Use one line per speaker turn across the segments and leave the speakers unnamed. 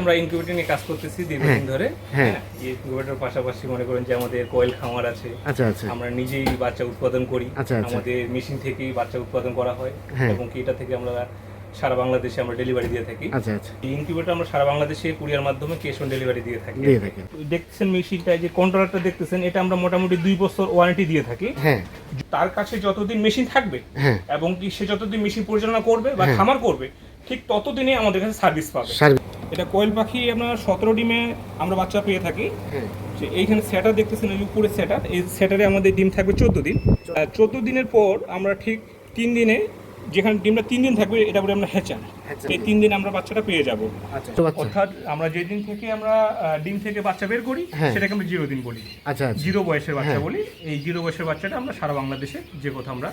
আমরা ইনকিউবেটর নিয়ে কাজ করতেছি দীর্ঘদিন ধরে।
হ্যাঁ।
হ্যাঁ ইনকিউবেটর পাশাপাশি মনে করেন যে আমাদের কোয়েল খামার আছে।
আচ্ছা আচ্ছা।
আমরা নিজেই বাচ্চা উৎপাদন করি।
আচ্ছা, আচ্ছা।
আমাদের মেশিন থেকেই বাচ্চা উৎপাদন করা হয়
হ্যাঁ।
এবং কি এটা থেকে আমরা সারা বাংলাদেশে আমরা ডেলিভারি দিয়ে থাকি।
আচ্ছা আচ্ছা।
ইনকিউবেটর আমরা সারা বাংলাদেশে কুরিয়ার মাধ্যমে ক্যাশ অন ডেলিভারি দিয়ে থাকি।
দিয়ে থাকেন
দেখতেছেন মেশিনটা যে কন্ট্রোলারটা দেখতেছেন এটা আমরা মোটামুটি দুই বছর ওয়ারেন্টি দিয়ে থাকি।
হ্যাঁ।
তার কাছে যতদিন মেশিন থাকবে
হ্যাঁ।
এবং কি সে যতদিন মেশিন পরিচালনা করবে বা
হ্যাঁ।
খামার করবে ঠিক ততদিনে আমাদের কাছে সার্ভিস পাবে।
সার্ভিস
এটা কোয়েল পাখি আপনার সতেরো ডিমে আমরা বাচ্চা পেয়ে থাকি।
হ্যাঁ।
যে এইখানে স্যাটার দেখতেছেন এই উপরে স্যাটার এই স্যাটারে আমাদের ডিম থাকবে চোদ্দ দিন। চোদ্দ দিনের পর আমরা ঠিক তিন দিনে যেখানে ডিমটা তিন দিন থাকবে এটা বলে আমরা হেঁচান এই তিন দিন আমরা বাচ্চাটা পেয়ে যাব।
আচ্ছা।
অর্থাৎ আমরা যেদিন থেকে আমরা ডিম থেকে বাচ্চা বের করি
হ্যাঁ।
সেটাকে আমরা জিরো দিন বলি।
আচ্ছা আচ্ছা।
জিরো বয়সের বাচ্চা
হ্যাঁ।
বলি। এই জিরো বয়সের বাচ্চাটা আমরা সারা বাংলাদেশে যে কোথাও আমরা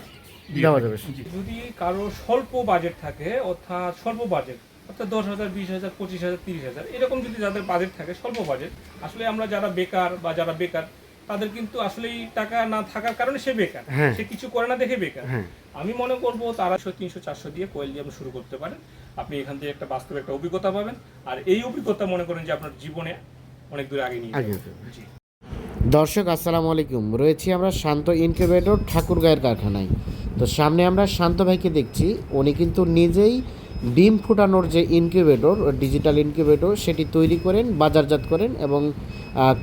দেওয়া যাবে।
যদি কারও স্বল্প বাজেট থাকে অর্থাৎ স্বল্প বাজেট অর্থাৎ দশ হাজার বিশ হাজার পঁচিশ হাজার তিরিশ হাজার এরকম যদি যাদের বাজেট থাকে স্বল্প বাজেট আসলে আমরা যারা বেকার বা যারা বেকার তাদের কিন্তু আসলে এই টাকা না থাকার কারণে সে বেকার।
হ্যাঁ।
সে কিছু করে না দেখে বেকার।
হ্যাঁ।
আমি মনে করব তারা তিনশো চারশো দিয়ে কোয়েল দিয়ে আপনি শুরু করতে পারেন। আপনি এখান থেকে একটা বাস্তব একটা অভিজ্ঞতা পাবেন। আর এই অভিজ্ঞতা মনে করেন যে আপনার জীবনে অনেক দূর আগে নিয়ে। জি।
দর্শক আসসালামু আলাইকুম। রয়েছি আমরা শান্ত ইনকিউবেটর ঠাকুরগাঁয়ের কারখানায়। তো সামনে আমরা শান্ত ভাইকে দেখছি। উনি কিন্তু নিজেই ডিম ফুটানোর যে ইনকিউবেটর, ডিজিটাল ইনকিউবেটর, সেটি তৈরি করেন, বাজারজাত করেন এবং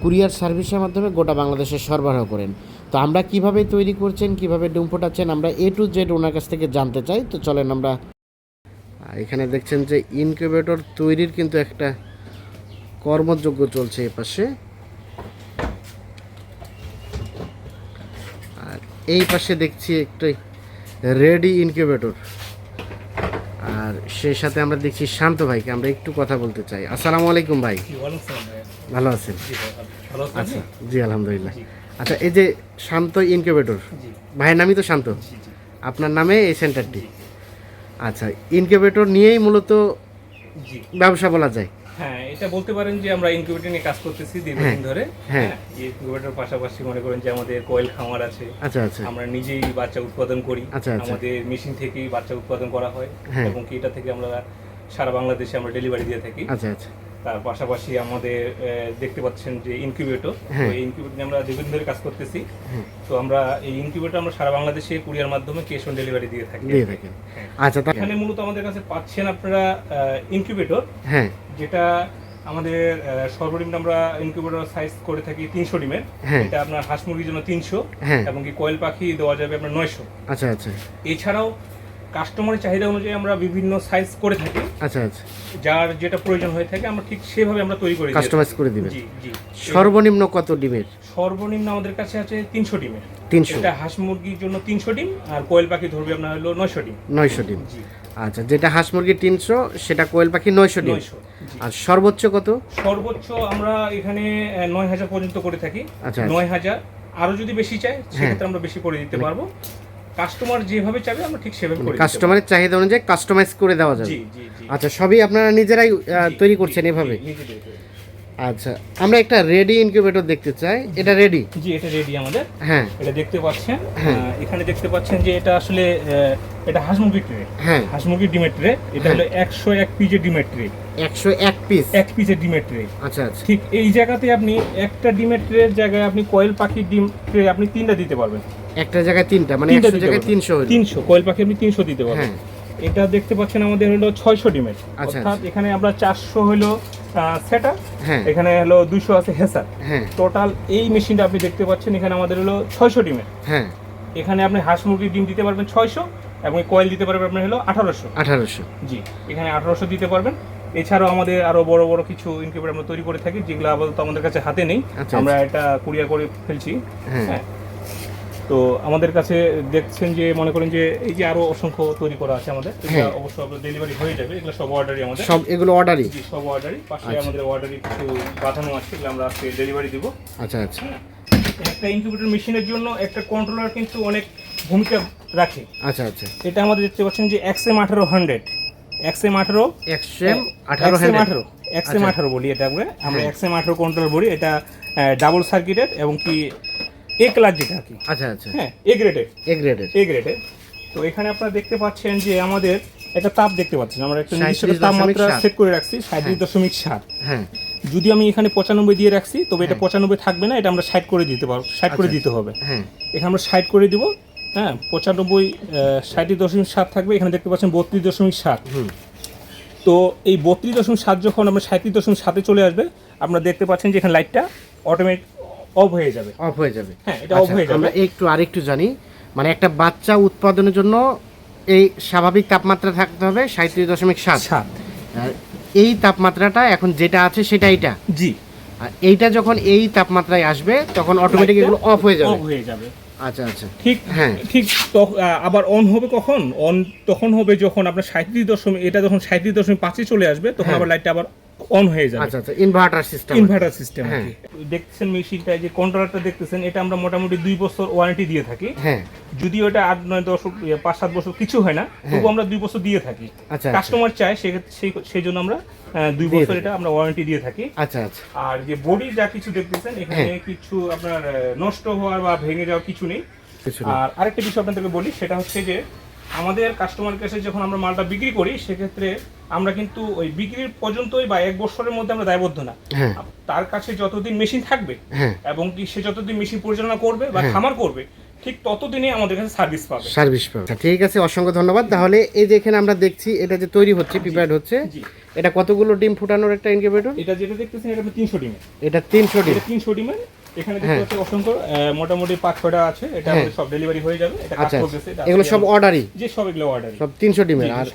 কুরিয়ার সার্ভিসের মাধ্যমে গোটা বাংলাদেশে সরবরাহ করেন। তো আমরা কীভাবে তৈরি করছেন, কীভাবে ডিম ফোটাচ্ছেন, আমরা এ টু জেড ওনার কাছ থেকে জানতে চাই। তো চলেন আমরা এখানে দেখছেন যে ইনকিউবেটর তৈরির কিন্তু একটা কর্মযোগ্য চলছে এ পাশে। আর এই পাশে দেখছি একটা রেডি ইনকিউবেটর। আর সেই সাথে আমরা দেখছি শান্ত ভাইকে আমরা একটু কথা বলতে চাই। আসসালামু আলাইকুম ভাই। ভালো আছেন? আচ্ছা জি আলহামদুলিল্লাহ। আচ্ছা এই যে শান্ত ইনকিউবেটর ভাইয়ের নামই তো শান্ত? আপনার নামে এই সেন্টারটি? আচ্ছা ইনকিউবেটর নিয়েই মূলত ব্যবসা বলা যায়।
এটা বলতে পারেন যে আমরা ইনকিউবেটর নিয়ে কাজ করতেছি দীর্ঘদিন ধরে
হ্যাঁ।
ইনকিউবেটর পাশাপাশি মনে করেন যে আমাদের কয়েল খামার আছে
আচ্ছা আচ্ছা
আমরা নিজেই বাচ্চা উৎপাদন করি
আচ্ছা, আচ্ছা।
আমাদের মেশিন থেকেই বাচ্চা উৎপাদন করা হয়
হ্যাঁ।
এবং কি এটা থেকে আমরা সারা বাংলাদেশে আমরা ডেলিভারি দিয়ে থাকি
আচ্ছা আচ্ছা
তার পাশাপাশি আমাদের দেখতে পাচ্ছেন যে ইনকিউবেটর
হ্যাঁ।
এই ইনকিউবেটর নিয়ে আমরা দীর্ঘদিন ধরে কাজ করতেছি
হ্যাঁ।
তো আমরা এই ইনকিউবেটর আমরা সারা বাংলাদেশে কুরিয়ার মাধ্যমে ক্যাশ অন ডেলিভারি দিয়ে থাকি
দিয়ে
হ্যাঁ।
আচ্ছা
এখানে মূলত আমাদের কাছে পাচ্ছেন আপনারা ইনকিউবেটর
হ্যাঁ
যেটা আমাদের সর্বনিম্ন আমরা ইনকিউবেটর সাইজ করে থাকি তিনশো ডিমের।
হ্যাঁ।
এটা আপনার হাঁস মুরগির জন্য তিনশো
হ্যাঁ।
এবং কি কোয়েল পাখি দেওয়া যাবে আপনার নয়শো।
আচ্ছা আচ্ছা।
এছাড়াও কাস্টমারের চাহিদা অনুযায়ী আমরা বিভিন্ন সাইজ করে থাকি।
আচ্ছা আচ্ছা।
যার যেটা প্রয়োজন হয়ে থাকে আমরা ঠিক সেভাবে আমরা তৈরি করে
কাস্টমাইজ করে দিবেন।
জি জি।
সর্বনিম্ন কত ডিমের?
সর্বনিম্ন আমাদের কাছে আছে তিনশো ডিমের।
তিনশো।
এটা হাঁস মুরগির জন্য তিনশো ডিম আর কোয়েল পাখি ধরবে আপনার হলো নয়শো ডিম।
নয়শো ডিম।
জি।
আচ্ছা যেটা হাঁস মুরগি তিনশো সেটা কোয়েল পাখি নয়শো ডিম। আর সর্বোচ্চ কত?
সর্বোচ্চ আমরা এখানে নয় হাজার পর্যন্ত করে থাকি।
আচ্ছা,
নয় হাজার। আরও যদি বেশি চাই সেক্ষেত্রে আমরা বেশি করে দিতে পারব। কাস্টমার যেভাবে চাবে আমরা ঠিক সেভাবে করে দিতে
কাস্টমারের চাহিদা অনুযায়ী কাস্টমাইজ করে দেওয়া যাবে।
জি জি জি।
আচ্ছা সবই আপনারা নিজেরাই তৈরি করছেন এভাবে। আচ্ছা আমরা একটা রেডি ইনকিউবেটর দেখতে চাই। এটা রেডি
জি এটা রেডি আমাদের।
হ্যাঁ।
এটা দেখতে পাচ্ছেন।
হ্যাঁ।
এখানে দেখতে পাচ্ছেন যে এটা আসলে এটা হাঁস মুরগির ট্রে
হ্যাঁ।
হাঁস মুরগির ডিমের ট্রে এটা
হ্যাঁ।
হলো একশো এক পিসের ডিমের ট্রে
একশো এক পিস
এক পিসের ডিমের ট্রে
আচ্ছা আচ্ছা।
ঠিক এই জায়গাতে আপনি একটা ডিমের ট্রের জায়গায় আপনি কয়েল পাখির ডিম ট্রে আপনি তিনটা দিতে পারবেন।
একটা জায়গায় তিনটা মানে একশো জায়গায় তিনশো।
তিনশো কয়েল পাখি আপনি তিনশো দিতে পারবেন।
হ্যাঁ।
এটা দেখতে পাচ্ছেন আমাদের হলো ছয়শো ডিমের।
আচ্ছা,
অর্থাৎ এখানে আমরা চারশো হলো সেটা
হ্যাঁ।
এখানে হলো দুশো আছে হেসার।
হ্যাঁ।
টোটাল এই মেশিনটা আপনি দেখতে পাচ্ছেন এখানে আমাদের হলো ছয়শো ডিমের।
হ্যাঁ।
এখানে আপনি হাঁস মুরগির ডিম দিতে পারবেন ছয়শো এবং কয়েল দিতে পারবেন আপনার হলো আঠারোশো।
আঠারোশো।
জি এখানে আঠারোশো দিতে পারবেন। এছাড়াও আমাদের আরও বড় বড় কিছু ইনকিউবেটর আমরা তৈরি করে থাকি যেগুলো আপাতত আমাদের কাছে হাতে নেই।
আচ্ছা,
আমরা এটা কুরিয়ার করে ফেলছি।
হ্যাঁ।
হ্যাঁ। তো আমাদের কাছে দেখছেন যে মনে করেন যে এই যে আরও অসংখ্য তৈরি করা আছে আমাদের এগুলো
হ্যাঁ।
অবশ্যই ডেলিভারি হয়ে যাবে এগুলো সব অর্ডারই আমাদের।
সব এগুলো অর্ডারই
সব অর্ডারই পাশে
আচ্ছা।
আমাদের অর্ডারই কিছু বাঁধানো আছে এগুলো আমরা আজকে ডেলিভারি দিব।
আচ্ছা আচ্ছা।
একটা ইনকিউবেটর মেশিনের জন্য একটা কন্ট্রোলার কিন্তু অনেক ভূমিকা রাখে।
আচ্ছা আচ্ছা।
এটা আমাদের দেখতে পাচ্ছেন যে এক্সএম আঠারো হান্ড্রেড এক্সএম আঠারো।
আঠারো
এক্সএম
হ্যান্ডেল
আঠারো। এক্সএম
আচ্ছা।
আঠারো বলি এটা আমরা। আমরা
হ্যাঁ।
এক্সএম আঠারো কন্ট্রোলার বলি। এটা ডাবল সার্কিটেড এবং কি এ ক্লাস যেটা আর কি?
আচ্ছা আচ্ছা।
হ্যাঁ এ। গ্রেডেড
এ। গ্রেডের
এ। গ্রেডের তো এখানে আপনারা দেখতে পাচ্ছেন যে আমাদের একটা তাপ দেখতে পাচ্ছেন। আমরা একটা নির্দিষ্ট
37.7
তাপমাত্রা সেট করে রাখছি সাঁত্রিশ দশমিক সাত।
হ্যাঁ।
যদি আমি এখানে পঁচানব্বই দিয়ে রাখছি তবে এটা পঁচানব্বই থাকবে না এটা আমরা ষাট করে দিতে পারব ষাট করে
আচ্ছা।
দিতে হবে।
হ্যাঁ।
এখানে আমরা ষাট করে দিব হ্যাঁ পঁচানব্বই ষাট দশমিক সাত থাকবে এখানে দেখতে পাচ্ছেন বত্রিশ দশমিক সাত। তো এই বত্রিশ দশমিক সাত যখন আমরা সাঁত্রিশ দশমিক সাতে চলে আসবে আপনারা দেখতে পাচ্ছেন যে এখানে লাইটটা অটোমেটিক অফ হয়ে যাবে।
অফ হয়ে যাবে।
হ্যাঁ এটা অফ
আচ্ছা,
হয়ে যাবে।
আমরা একটু আরেকটু জানি মানে একটা বাচ্চা উৎপাদনের জন্য এই স্বাভাবিক তাপমাত্রা থাকতে হবে সাঁত্রিশ দশমিক সাত।
সাত।
এই তাপমাত্রাটা এখন যেটা আছে সেটা এইটা?
জি।
আর এইটা যখন এই তাপমাত্রায় আসবে তখন অটোমেটিক এগুলো অফ হয়ে যাবে।
অফ হয়ে যাবে।
আচ্ছা আচ্ছা।
ঠিক
হ্যাঁ।
ঠিক আবার অন হবে কখন? অন তখন হবে যখন আপনার সাঁত্রিশ দশমিক এটা যখন সাঁত্রিশ দশমিক পাঁচে চলে আসবে তখন
হ্যাঁ।
আবার লাইটটা আবার অন হয়ে যাবে।
আচ্ছা আচ্ছা ইনভার্টার সিস্টেম
ইনভার্টার সিস্টেম
হ্যাঁ।
দেখছেন মেশিনটা যে কন্ট্রোলারটা দেখতেছেন এটা আমরা মোটামুটি দুই বছর ওয়ারেন্টি দিয়ে থাকি।
হ্যাঁ।
যদিও এটা আট নয় দশ পাঁচ সাত বছর কিছু হয় না তবু আমরা দুই বছর দিয়ে থাকি।
আচ্ছা আচ্ছা।
কাস্টমার চায় সেই জন্য আমরা দুই বছর এটা আমরা ওয়ারেন্টি দিয়ে থাকি।
আচ্ছা আচ্ছা।
আর যে বডি যা কিছু দেখতেছেন এখানে
হ্যাঁ।
কিছু আপনার নষ্ট হওয়ার বা ভেঙে যাওয়ার কিছু নেই। আর আরেকটা বিষয় আপনাদেরকে বলি সেটা হচ্ছে যে আমাদের কাস্টমার কাছে যখন আমরা মালটা বিক্রি করি সেক্ষেত্রে আমরা কিন্তু ওই বিক্রির পর্যন্তই বা এক বছরের মধ্যে আমরা দায়বদ্ধ না।
হ্যাঁ।
তার কাছে যতদিন মেশিন থাকবে
হ্যাঁ।
এবং কি সে যতদিন মেশিন পরিচালনা করবে বা
হ্যাঁ।
খামার করবে ঠিক ততদিনই আমাদের কাছে সার্ভিস পাবে।
সার্ভিস পাবে। আচ্ছা, ঠিক আছে অসংখ্য ধন্যবাদ। তাহলে এই যে এখানে আমরা দেখছি এটা যে তৈরি হচ্ছে প্রিপেয়ার্ড হচ্ছে এটা কতগুলো ডিম ফুটানোর একটা ইনকিউবেটর
এটা যেটা দেখতেছেন এটা তিনশো ডিমের।
এটা তিনশো ডিম।
এটা তিনশো ডিমের এখানে দেখতে
হ্যাঁ।
পাচ্ছি অসংখ্য মোটামুটি পাঁচ আছে এটা
হ্যাঁ।
আমাদের সব ডেলিভারি হয়ে যাবে এটা কাজ
আচ্ছা
করতেছে
এগুলো সব অর্ডারই
যে সব এগুলো অর্ডার
সব তিনশো ডিমের আর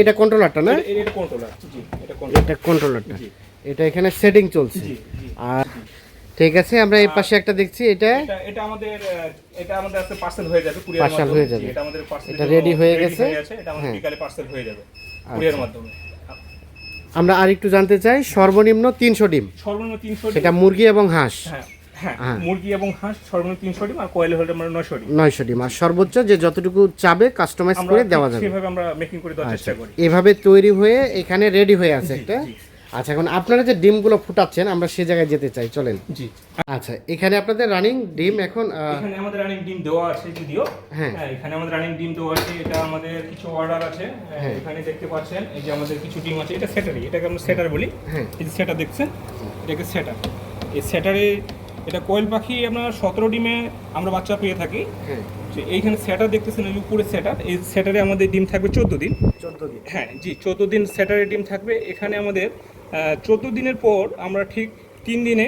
এটা কন্ট্রোলারটা না?
এটা কন্ট্রোলার জি এটা কন্ট্রোলার
এটা কন্ট্রোলারটা এটা এখানে সেটিং চলছে। আর ঠিক আছে আমরা এই পাশে একটা দেখছি এটা
এটা আমাদের এটা আমাদের আজকে পার্সেল হয়ে যাবে কুরিয়ার মাধ্যমে।
হয়ে যাবে।
এটা আমাদের পার্সেল
এটা ready হয়ে গেছে?
এটা আমাদের
হ্যাঁ।
বিকালে পার্সেল হয়ে যাবে কুরিয়ার মাধ্যমে।
আমরা আর একটু জানতে চাই সর্বনিম্ন তিনশো ডিম।
সর্বনিম্ন তিনশো
সেটা মুরগি এবং হাঁস।
হ্যাঁ। হ্যাঁ
হ্যাঁ।
মুরগি এবং হাঁস সর্বনিম্ন তিনশো ডিম আর কয়েল হলে আমরা নয়শো ডিম।
নয়শো ডিম। আর সর্বোচ্চ যে যতটুকু চাবে কাস্টমাইজ করে দেওয়া যাবে।
সেভাবে আমরা মেকিং করে দেওয়ার চেষ্টা
আচ্ছা
করি।
এভাবে তৈরি হয়ে এখানে রেডি হয়ে আছে একটা। আচ্ছা এখন আপনারা যে ডিমগুলো ফুটাচ্ছেন আমরা সে জায়গায় যেতে চাই চলেন।
জি।
আচ্ছা এখানে আপনাদের রানিং ডিম এখন
এখানে আমাদের রানিং ডিম দেওয়া আছে যদিও।
হ্যাঁ।
হ্যাঁ এখানে আমাদের রানিং ডিম দেওয়া আছে এটা আমাদের কিছু অর্ডার আছে।
হ্যাঁ।
এখানে দেখতে পাচ্ছেন এই যে আমাদের কিছু ডিম আছে এটা সেটারই এটাকে আমরা সেটার বলি।
হ্যাঁ।
এই সেটার দেখছেন? এটাকে সেটার। এই সেটারে এটা কোয়েল পাখি আপনার সতেরো ডিমে আমরা বাচ্চা পেয়ে থাকি।
হ্যাঁ।
যে এইখানে স্যাটার দেখতেছেন এই উপরে সেটার এই স্যাটারে আমাদের ডিম থাকবে চোদ্দ দিন।
চোদ্দ দিন।
হ্যাঁ জি চোদ্দ দিন স্যাটারে ডিম থাকবে। এখানে আমাদের চোদ্দ দিনের পর আমরা ঠিক তিন দিনে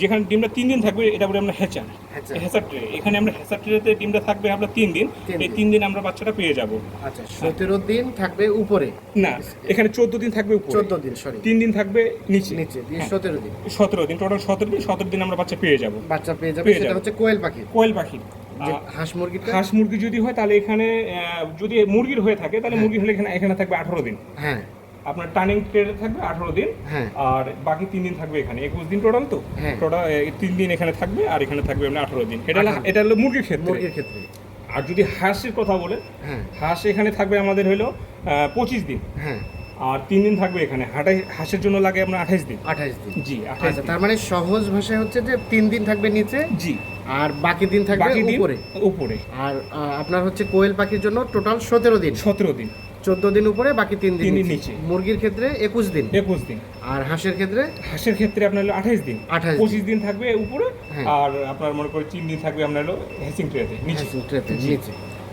যেখানে ডিমটা তিন দিন থাকবে এটা বলে আমরা হেঁচা।
হ্যাঁচা।
হেঁচার ট্রে এখানে আমরা হেঁচার ট্রেতে ডিমটা থাকবে আমরা তিন দিন। এই। তিন দিন আমরা বাচ্চাটা পেয়ে যাব।
আচ্ছা সতেরো দিন থাকবে উপরে।
না এখানে চোদ্দ দিন থাকবে উপরে।
চোদ্দ দিন সরি
তিন দিন থাকবে নিচে।
নিচে
হ্যাঁ।
সতেরো দিন।
সতেরো দিন টোটাল সতেরো দিন সতেরো দিন আমরা বাচ্চা পেয়ে যাব।
বাচ্চা পেয়ে যাবে সেটা হচ্ছে কোয়েল পাখি।
কোয়েল পাখি।
হাঁস মুরগি
হাঁস মুরগি যদি হয় তাহলে এখানে যদি মুরগির হয়ে থাকে তাহলে মুরগি হলে এখানে এখানে থাকবে আঠারো দিন।
হ্যাঁ।
আপনার টার্নিং ট্রেডে থাকবে আঠারো দিন
হ্যাঁ।
আর বাকি তিন দিন থাকবে এখানে। একুশ দিন টোটাল তো?
হ্যাঁ।
টোটাল তিন দিন এখানে থাকবে আর এখানে থাকবে আপনার আঠারো দিন। এটা হলো- এটা হলো মুরগির ক্ষেত্রে।
মুরগির ক্ষেত্রে।
আর যদি হাঁসের কথা বলে
হ্যাঁ।
হাঁস এখানে থাকবে আমাদের হলো পঁচিশ দিন।
হ্যাঁ।
আর তিন দিন থাকবে এখানে। হাঁটাই হাঁসের জন্য লাগে আপনার আঠাইশ দিন।
আঠাশ দিন।
জি আঠাইশ
আচ্ছা তার মানে সহজ ভাষায় হচ্ছে যে তিন দিন থাকবে নিচে
জি।
আর বাকি দিন থাকবে উপরে।
উপরে।
আর আপনার হচ্ছে কোয়েল পাখির জন্য টোটাল সতেরো দিন।
সতেরো দিন।
চোদ্দ দিন উপরে বাকি তিন দিন নিচে। মুরগির ক্ষেত্রে একুশ দিন।
একুশ দিন।
আর হাঁসের ক্ষেত্রে?
হাঁসের ক্ষেত্রে আপনার হলো আঠাইশ দিন।
28 দিন।
পঁচিশ দিন থাকবে উপরে
হ্যাঁ।
আর আপনার মনে করে তিন দিন থাকবে আপনার হলো হ্যাসিং ট্রেতে নিচে।
হ্যাঁ, ট্রেতে, নিচে।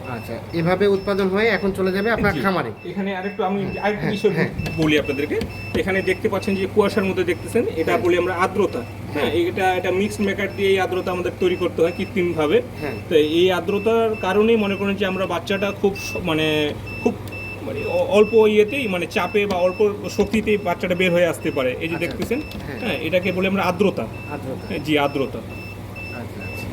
আচ্ছা এভাবে উৎপাদন হয়ে এখন চলে যাবে আপনার খামারে।
এখানে আরেকটু আমি আরেকটু
হ্যাঁ,
বিষয়
হ্যাঁ।
বলি আপনাদেরকে। এখানে দেখতে পাচ্ছেন যে কুয়াশার মধ্যে দেখতেছেন এটা বলি আমরা আর্দ্রতা। হ্যাঁ এটা এটা মিক্স মেকার দিয়ে এই আর্দ্রতা আমাদের তৈরি করতে হয় কৃত্রিম ভাবে
হ্যাঁ।
তো এই আর্দ্রতার কারণেই মনে করেন যে আমরা বাচ্চাটা খুব মানে খুব মানে অল্প ইয়েতেই মানে চাপে বা অল্প শক্তিতেই বাচ্চাটা বের হয়ে আসতে পারে। এই যে
আচ্ছা।
দেখতেছেন
হ্যাঁ।
হ্যাঁ এটাকে বলে আমরা আর্দ্রতা। হ্যাঁ, জি আর্দ্রতা।
আচ্ছা আচ্ছা।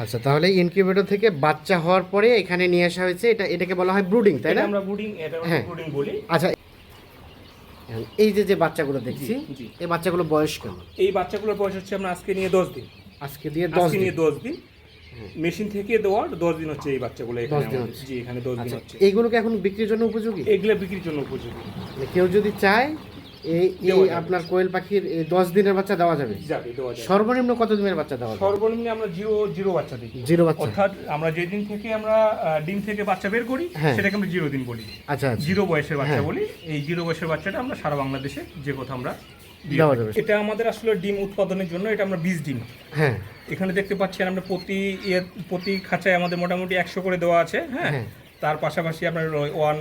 আচ্ছা তাহলে ইনকিউবেটর থেকে বাচ্চা হওয়ার পরে এখানে নিয়ে আসা হয়েছে এটা এটাকে বলা হয় ব্রুডিং তাই না?
আমরা ব্রুডিং এটা
হ্যাঁ।
ব্রুডিং বলি।
আচ্ছা এই যে যে বাচ্চাগুলো দেখছি। এই বাচ্চাগুলো বয়স কেমন?
এই বাচ্চাগুলোর বয়স হচ্ছে আমরা আজকে নিয়ে দশ দিন।
আজকে দিয়ে দশ
নিয়ে দশ দিন। মেশিন থেকে দেওয়ার দশ দিন হচ্ছে এই বাচ্চাগুলো এখানে
দশ দিন
আমাদের।
হচ্ছে।
জি এখানে দশ দিন
আচ্ছা
হচ্ছে।
এইগুলোকে এখন বিক্রির জন্য উপযোগী?
এগুলা বিক্রির জন্য উপযোগী।
মানে কেউ যদি চায় এই এই
দেওয়া যাবে।
আপনার কোয়েল পাখির এই দশ দিনের বাচ্চা দেওয়া যাবে?
যাবে দেওয়া যাবে।
সর্বনিম্ন কত দিনের বাচ্চা দেওয়া যাবে?
সর্বনিম্ন আমরা জিরো জিরো বাচ্চা দিই
জিরো বাচ্চা।
অর্থাৎ আমরা যেদিন থেকে আমরা আহ, ডিম থেকে বাচ্চা বের করি
হ্যাঁ।
সেটাকে আমরা জিরো দিন বলি।
আচ্ছা আচ্ছা।
জিরো বয়সের বাচ্চা
হ্যাঁ।
বলি। এই জিরো বয়সের বাচ্চাটা আমরা সারা বাংলাদেশে যে কোথাও আমরা
দেওয়া যাবে।
এটা আমাদের আসলে ডিম উৎপাদনের জন্য এটা আমরা বীজ ডিম।
হ্যাঁ।
এখানে দেখতে পাচ্ছেন আমরা প্রতি ইয়ে প্রতি খাঁচায় আমাদের মোটামুটি একশো করে দেওয়া আছে হ্যাঁ?
হ্যাঁ।
তার পাশাপাশি আপনার one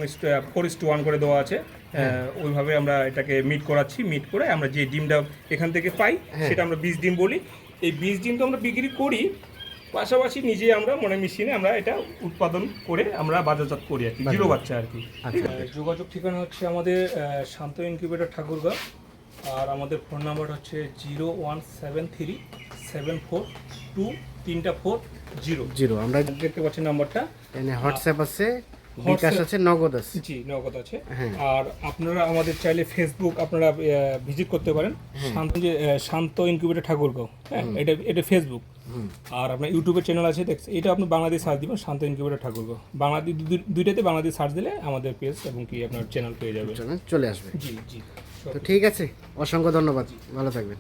four is two one করে দেওয়া আছে।
হ্যাঁ।
ওইভাবে আমরা এটাকে মিট করাচ্ছি মিট করে আমরা যে ডিমটা এখান থেকে পাই
হ্যাঁ।
সেটা আমরা বীজ ডিম বলি। এই বীজ ডিম তো আমরা বিক্রি করি পাশাপাশি নিজে আমরা মনে মেশিনে আমরা এটা উৎপাদন করে আমরা বাজারজাত করি আর কি জিরো বাচ্চা আর কি। যোগাযোগ ঠিকানা হচ্ছে আমাদের আহ, শান্ত ইনকিউবেটর ঠাকুরগাঁও। আর আমাদের ফোন নাম্বার হচ্ছে zero one seven three seven four two তিনটা ফোর জিরো।
জিরো আমরা
দেখতে পাচ্ছি নাম্বারটা।
এখানে হোয়াটসঅ্যাপ আছে বিকাশ আছে নগদ আছে।
জি নগদ আছে।
হ্যাঁ।
আর আপনারা আমাদের চাইলে ফেসবুক আপনারা ভিজিট করতে পারেন। শান্ত যে শান্ত ইনকিউবেটর ঠাকুরগাঁও হ্যাঁ এটা এটা ফেসবুক আর আপনার ইউটিউবের চ্যানেল আছে দেখছেন এটা আপনি বাংলাদেশ সার্চ দিবেন শান্ত ইনকিউবেটর ঠাকুরগাঁও। বাংলাদেশ দুইটাতে বাংলাদেশ সার্চ দিলে আমাদের পেজ এবং কি আপনার চ্যানেল পেয়ে যাবে।
চলে আসবে।
জি জি।
তো ঠিক আছে অসংখ্য ধন্যবাদ ভালো থাকবেন।